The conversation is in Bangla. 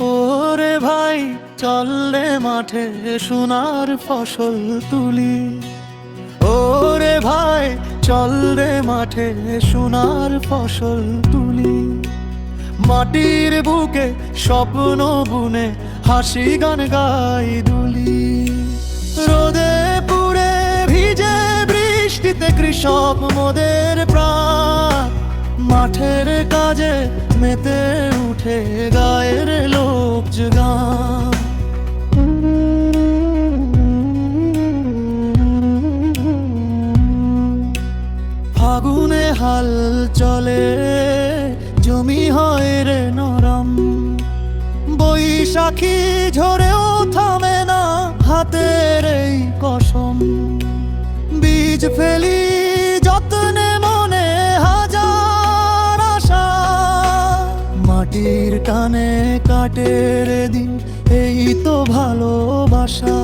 ওরে ভাই, চল রে মাঠে সোনার ফসল তুলি। ওরে ভাই, চল রে মাঠে সোনার ফসল তুলি। মাটির বুকে স্বপ্ন বুনে হাসি গান গাই দুলি। রোদে পুরে ভিজে বৃষ্টিতে কৃষক মোদের প্রাণ। মাঠের কাজে মেতে উঠে গায়ের ফাগুনে হাল চলে জমি হয় রে নরম। বৈশাখী ঝরেও থামে না হাতের টানে কাটে দিন এই তো ভালোবাসা।